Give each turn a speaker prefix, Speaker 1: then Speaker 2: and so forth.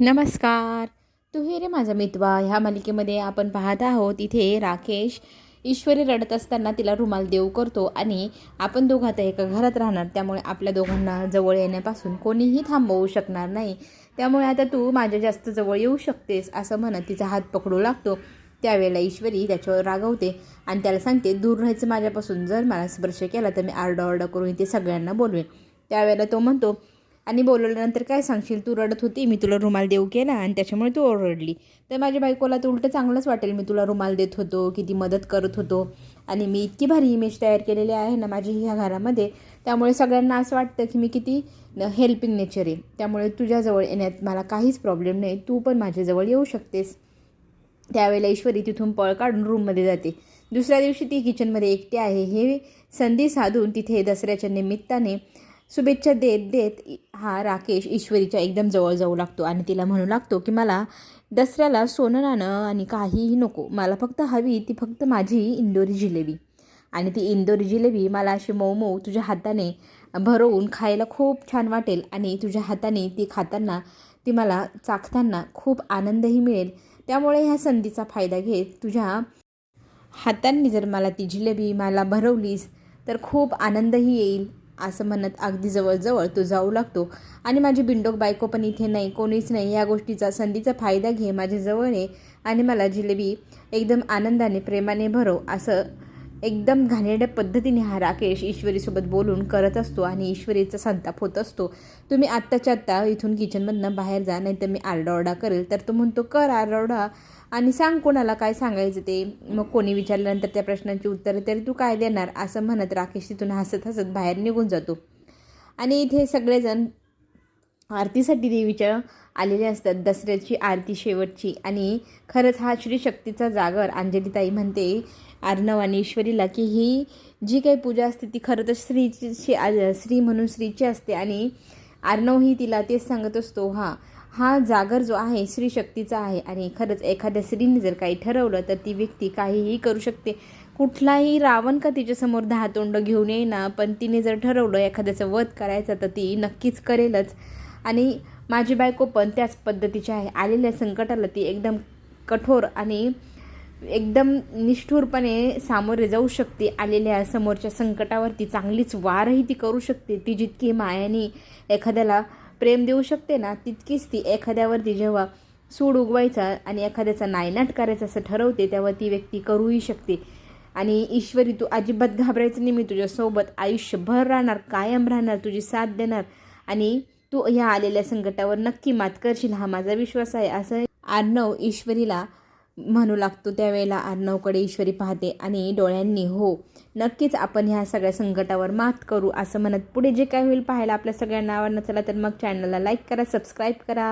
Speaker 1: नमस्कार. तुही रे माझा मितवा. ह्या मालिकेमध्ये आपण पाहत आहोत इथे राकेश ईश्वरी रडत असताना तिला रुमाल देऊ करतो आणि आपण दोघं आता एका घरात राहणार. त्यामुळे आपल्या दोघांना जवळ येण्यापासून कोणीही थांबवू शकणार नाही. त्यामुळे आता तू माझ्या जास्त जवळ येऊ शकतेस असं म्हणत तिचा हात पकडू लागतो. त्यावेळेला ईश्वरी त्याच्यावर रागवते आणि त्याला सांगते दूर राहायचं माझ्यापासून. जर मला स्पर्श केला तर मी आरडाओरडा करून इथे सगळ्यांना बोलवेन. त्यावेळेला तो म्हणतो आणि बोलवल्यानंतर काय सांगशील? तू रडत होती मी तुला रुमाल देऊ केला आणि त्याच्यामुळे तू ओरडली. तर माझ्या बायकोला तर उलटं चांगलंच वाटेल मी तुला रुमाल देत होतो किती मदत करत होतो. आणि मी इतकी भारी इमेज तयार केलेली आहे ना माझी ह्या घरामध्ये. त्यामुळे सगळ्यांना असं वाटतं की मी किती हेल्पिंग नेचर आहे. त्यामुळे तुझ्याजवळ येण्यात मला काहीच प्रॉब्लेम नाही. तू पण माझ्याजवळ येऊ शकतेस. त्यावेळेला ईश्वरी तिथून पळ काढून रूममध्ये जाते. दुसऱ्या दिवशी ती किचनमध्ये एकटी आहे. हे संधी साधून तिथे दसऱ्याच्या निमित्ताने शुभेच्छा देत देत हा राकेश ईश्वरीच्या एकदम जवळ जाऊ लागतो आणि तिला म्हणू लागतो की मला दसऱ्याला सोनं नाणं आणि काहीही नको मला फक्त हवी ती फक्त माझी इंदोरी जिलेबी. आणि ती इंदोरी जिलेबी मला अशी मऊ मऊ तुझ्या हाताने भरवून खायला खूप छान वाटेल आणि तुझ्या हाताने ती खाताना ती मला चाखताना खूप आनंदही मिळेल. त्यामुळे ह्या संधीचा फायदा घेत तुझ्या हातांनी जर मला ती जिलेबी मला भरवलीस तर खूप आनंदही येईल. असं म्हणत अगदी जवळजवळ तो जाऊ लागतो. आणि माझी बिंडोक बायको पण इथे नाही कोणीच नाही. या गोष्टीचा संधीचा फायदा घे माझ्या जवळ ये आणि मला जिलेबी एकदम आनंदाने प्रेमाने भरो असं एकदम घाणेरड्या पद्धतीने हा राकेश ईश्वरीसोबत बोलून करत असतो आणि ईश्वरीचा संताप होत असतो. तुम्ही आत्ताच्या आत्ता इथून किचनमधनं बाहेर जा नाही तर मी आरडाओरडा करेल. तर तो म्हणतो कर आरडाओरडा. आणि सांग कोणाला काय सांगायचं ते. मग कोणी विचारल्यानंतर त्या प्रश्नांची उत्तरं तरी तू काय देणार? असं म्हणत राकेश तिथून हसत हसत बाहेर निघून जातो. आणि इथे सगळेजण आरतीसाठी देवीच्या आलेले असतात दसऱ्याची आरती शेवटची. आणि खरंच हा श्री शक्तीचा जागर अंजलीताई म्हणते अर्णव आणि ईश्वरीला की ही जी काही पूजा असते ती खरं तर श्रीची श्री म्हणून श्रीची असते. आणि अर्णव ही तिला तेच सांगत असतो हा हा जागर जो आहे श्री शक्तीचा आहे. आणि खरंच एखाद्या स्त्रीने जर काही ठरवलं तर ती व्यक्ती काहीही करू शकते. कुठलाही रावण का तिच्यासमोर दहा तोंड घेऊन येईना पण तिने जर ठरवलं एखाद्याचं वध करायचं तर ती नक्कीच करेलच. आणि माझी बायको पण त्याच पद्धतीची आहे. आलेल्या संकटाला ती एकदम कठोर आणि एकदम निष्ठुरपणे सामोरे जाऊ शकते. आलेल्या समोरच्या संकटावरती चांगलीच वारही ती करू शकते. ती जितकी मायाने एखाद्याला प्रेम देऊ शकते ना तितकीच ती एखाद्यावरती जेव्हा सूड उगवायचा आणि एखाद्याचा नायनाट करायचा असं ठरवते तेव्हा ती व्यक्ती करूही शकते. आणि ईश्वरी तू अजिबात घाबरायचं नाही. मी तुझ्यासोबत आयुष्यभर राहणार कायम राहणार तुझी साथ देणार. आणि तू ह्या आलेल्या संकटावर नक्की मात करशील हा माझा विश्वास आहे असं आर्णव ईश्वरीला म्हणू लागतो. त्यावेळेला आर्णवकडे ईश्वरी पाहते आणि डोळ्यांनी हो नक्कीच आपण ह्या सगळ्या संकटावर मात करू असं म्हणत पुढे जे काय होईल पाहायला आपल्या सगळ्यांना आवडणं चला तर मग चॅनलला लाईक करा सबस्क्राईब करा.